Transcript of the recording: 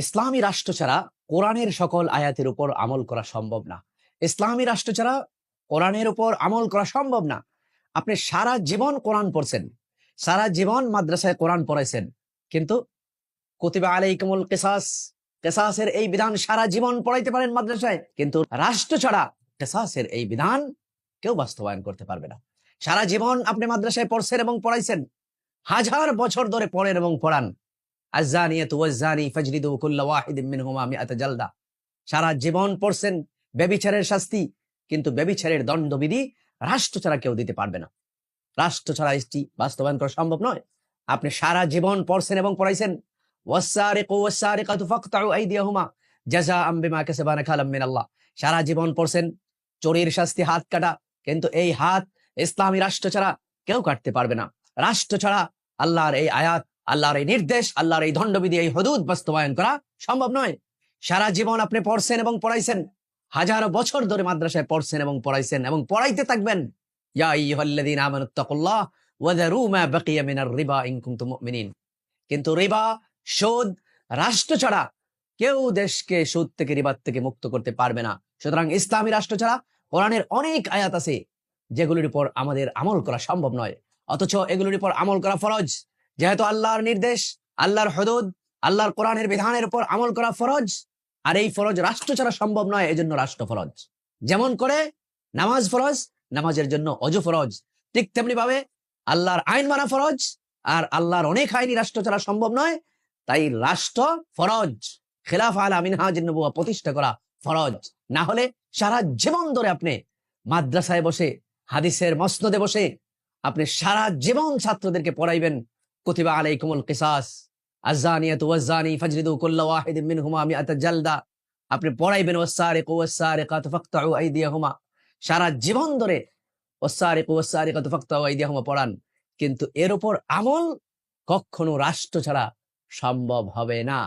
ইসলামী রাষ্ট্র ছাড়া কোরআনের সকল আয়াতের উপর আমল করা সম্ভব না। ইসলামী রাষ্ট্র ছাড়া কোরআনের উপর আমল করা সম্ভব না। আপনি সারা জীবন কোরআন পড়ছেন, সারা জীবন মাদ্রাসায় কোরআন পড়াইছেন, কিন্তু কতিবা আলাইকুমুল কেসাস, কেসাসের এই বিধান সারা জীবন পড়াইতে পারেন মাদ্রাসায়, কিন্তু রাষ্ট্র ছাড়া কেসাসের এই বিধান কেউ বাস্তবায়ন করতে পারবে না। সারা জীবন আপনি মাদ্রাসায় পড়ছেন এবং পড়াইছেন, হাজার বছর ধরে পড়েন এবং পড়ান। সারা জীবন পড়ছেন ব্যভিচারের শাস্তি, কিন্তু ব্যভিচারের দণ্ডবিধি রাষ্ট্র ছাড়া কেউ দিতে পারবে না। রাষ্ট্র ছাড়া বাস্তবায়ন করা সম্ভব নয়। আপনি সারা জীবন পড়ছেন এবং পড়াইছেন সারা জীবন পড়ছেন, চোরের শাস্তি হাত কাটা, কিন্তু এই হাত ইসলামী রাষ্ট্র ছাড়া কেউ কাটতে পারবে না। রাষ্ট্র ছাড়া আল্লাহর এই আয়াত আল্লাহর এই নির্দেশ, আল্লাহর এই দণ্ডবিধি, এই হদুদ বাস্তবায়ন করা সম্ভব নয়। সারা জীবন আপনি পড়ছেন এবং পড়াইছেন, হাজারো বছর ধরে মাদ্রাসায় পড়ছেন এবং পড়াইছেন এবং পড়াইতে থাকবেন। কিন্তু রিবা, সুদ, রাষ্ট্র ছাড়া কেউ দেশকে সুদ থেকে রিবার থেকে মুক্ত করতে পারবে না। সুতরাং ইসলামী রাষ্ট্র ছাড়া কোরআনের অনেক আয়াত আছে, যেগুলির উপর আমাদের আমল করা সম্ভব নয়। অথচ এগুলির উপর আমল করা ফরজ। যেহেতু আল্লাহর নির্দেশ, আল্লাহর হদুদ, আল্লাহর কোরআনের বিধানের উপর আমল করা ফরজ, আর এই ফরজ রাষ্ট্র ছাড়া সম্ভব নয়, এজন্য রাষ্ট্র ফরজ। যেমন করে নামাজ ফরজ, নামাজের জন্য অজু ফরজ। ঠিক তেমনি ভাবে আল্লাহর আইন মানা ফরজ, আর আল্লাহর অনেক আইনি রাষ্ট্র ছাড়া সম্ভব নয়, তাই রাষ্ট্র ফরজ। খেলাফ আলা মিনহাজিন প্রতিষ্ঠা করা ফরজ। না হলে সারা জীবন ধরে আপনি মাদ্রাসায় বসে, হাদিসের মসনদে বসে, আপনি সারা জীবন ছাত্রদেরকে পড়াইবেন কুতিবা আলাইকুমুল কিসাস আজানিয়াতু ওয়াজ্জানি ফাজরিদু কুল্লা ওয়াহিদিন মিনহুমা মিআতা জালদা আপনি পড়াইবেন ওয়াসারিকু ওয়াসারিকাতু ফাকতাউ আইদিয়াহুমা। সারা জীবন ধরে ওয়াসারিকু ওয়াসারিকাতু ফাকতাউ আইদিয়াহুমা পড়ান। কিন্তু এর উপর আমল কখনো রাষ্ট্র ছাড়া সম্ভব হবে না।